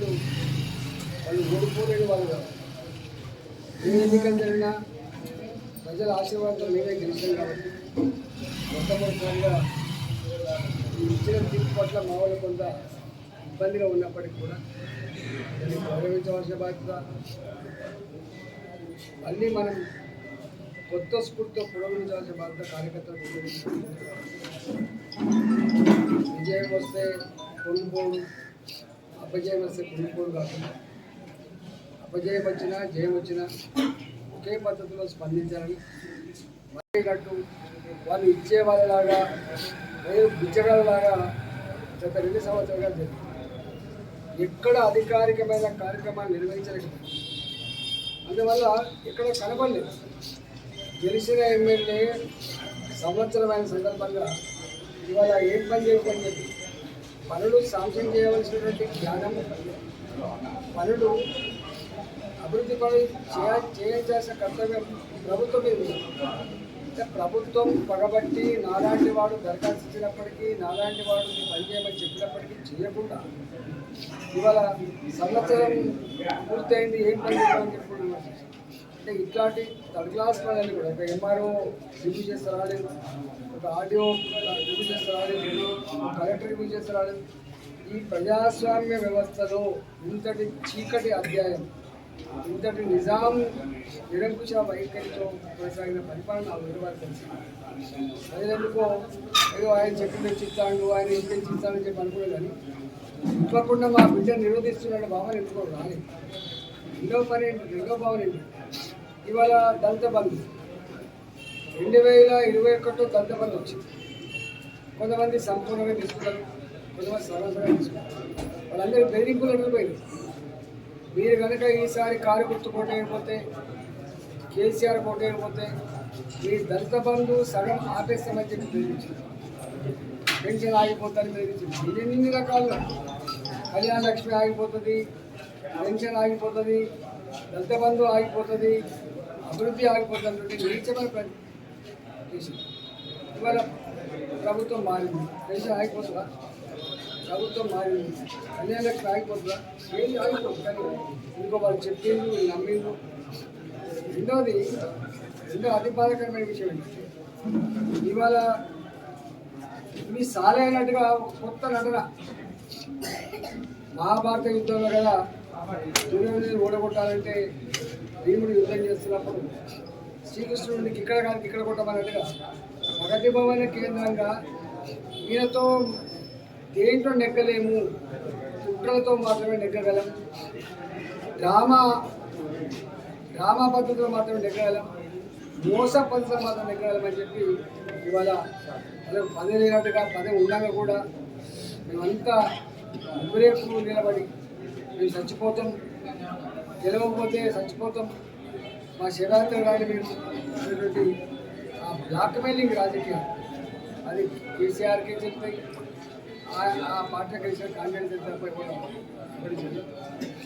ఎన్నడూ వాళ్ళు ఓడిపోలేని వాళ్ళు ఏ ఎన్నికలు జరిగినా ప్రజల ఆశీర్వాదంతో మేమే గెలిచాం కాబట్టి మొట్టమొదటిసారిగా ఇచ్చిన తీర్పు పట్ల మా వాళ్ళు కొంత ఇబ్బందిగా ఉన్నప్పటికీ కూడా దాన్ని గౌరవించవలసిన బాధ్యత. మళ్ళీ మనం కొత్త స్ఫూర్తితో పురోగమించవలసిన బాధ్యత కార్యకర్తలకు విజయం వస్తే కొనుగోలు అపజయం వస్తే కొనుగోలు కాకుండా అపజయం వచ్చినా జయం వచ్చినా ఒకే పద్ధతిలో స్పందించాలని మళ్ళీ కట్టు వాళ్ళు ఇచ్చే వాళ్ళలాగా లేదు బిచ్చగాళ్ళలాగా గత రెండు సంవత్సరాలుగా జరిగింది ఎక్కడ అధికారికమైన కార్యక్రమాలు నిర్వహించలేకపోయింది అందువల్ల ఇక్కడ కనపడలేదు గెలిచిన ఎమ్మెల్యే సంవత్సరమైన సందర్భంగా ఇవాళ ఏం పని చేయకని పనులు శాంక్షన్ చేయవలసినటువంటి జ్ఞానం పనులు అభివృద్ధి పనులు చేయ చేయాల్సిన కర్తవ్యం ప్రభుత్వం మీద అంటే ప్రభుత్వం పగబట్టి నాలాంటి వాడు దరఖాస్తు ఇచ్చినప్పటికీ నాలాంటి వాడు ఈ పని చేయమని చెప్పినప్పటికీ చేయకుండా ఇవాళ సంవత్సరం పూర్తయింది ఏం పని చేయాలని చెప్పి అంటే ఇట్లాంటి థర్డ్ క్లాస్ వాళ్ళని కూడా ఒక ఎంఆర్ఓ రివ్యూ చేస్తే రాలేదు ఒక ఆడియో రివ్యూ చేస్తే రాలేదు కలెక్టర్ రివ్యూ చేస్తే రాలేదు ఈ ప్రజాస్వామ్య వ్యవస్థలో ఇంతటి చీకటి అధ్యాయం ఇంతటి నిజాం నిరంకుశ వైఖరితో కొనసాగిన పరిపాలన ఆ వేరు వారికి ఏదో ఆయన చెప్పింది చిత్తాడు ఆయన ఇంకేం చిత్తాడని చెప్పి అనుకోలేదు కానీ ఇవ్వకుండా మా బిడ్డ నిరోధిస్తున్నాడు భావన ఎందుకో రాలేదు. రెండో పని రెండో భావన ఏంటి? ఇవాళ దళిత బంధు రెండు వేల ఇరవై ఒకటిలో దళిత బంధు వచ్చింది. కొంతమంది సంపూర్ణంగా తీసుకున్నారు కొంతమంది సరాసరిగా తీసుకున్నారు వాళ్ళందరూ బెదిరింపులు అడిగిపోయింది మీరు కనుక ఈసారి కారు గుర్తు కొట్టేయకపోతే కేసీఆర్ కొట్టేయకపోతే మీ దళిత బంధు సగం ఆపేస్తామని చెప్పి బెదిరించారు. పెన్షన్ ఆగిపోతారని బెదిరించింది ఎన్ని రకాలు? కళ్యాణ లక్ష్మి ఆగిపోతుంది పెన్షన్ ఆగిపోతుంది దళిత బంధు ఆగిపోతుంది అభివృద్ధి ఆగిపోతున్నటువంటి నీచమైన ప్ర- ఇవాళ ప్రభుత్వం మారింది. దేశం ఆగిపోతుందా? ప్రభుత్వం మారింది. అన్ని లక్ష్మి ఆగిపోతుందా? ఏం ఆగిపోతుంది కానీ ఇంకో వాళ్ళు చెప్పిండు నమ్మిండు నమ్మిండ్రు. రెండోది రెండో అతి బాధకరమైన విషయం ఏంటంటే ఇవాళ మీ సాలైనట్టుగా కొత్త నటన. మహాభారత యుద్ధంలో కదా దుర్యోధను ఓడగొట్టాలంటే భీముడు యుద్ధం చేస్తున్నప్పుడు శ్రీకృష్ణుడికి ఇక్కడ కాదు ఇక్కడ కొట్టమన్నట్టుగా ప్రగతి భవన కేంద్రంగా ఈయనతో దేంట్లో నెగ్గలేము? కుట్రలతో మాత్రమే నెగ్గగలం. డ్రామా డ్రామా పద్ధతిలో మాత్రమే నెగ్గగలం. మోస పద్ధతిలో మాత్రం నెగ్గగలం అని చెప్పి ఇవాళ అదే పని లేనట్టుగా పదే ఉండగా కూడా మేమంతా ఊరేపు నిలబడి మేము చచ్చిపోతాం. గెలవకపోతే చచ్చిపోతాం. మా శివరాత్రి రాని మీరు ఆ బ్లాక్ మెయిలింగ్ రాజకీయం అది కేసీఆర్కి చెప్తాయి ఆ- ఆ పార్టీకి కాంగ్రెస్ కూడా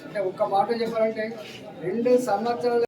అంటే ఒక్క మాట చెప్పాలంటే రెండు సంవత్సరాల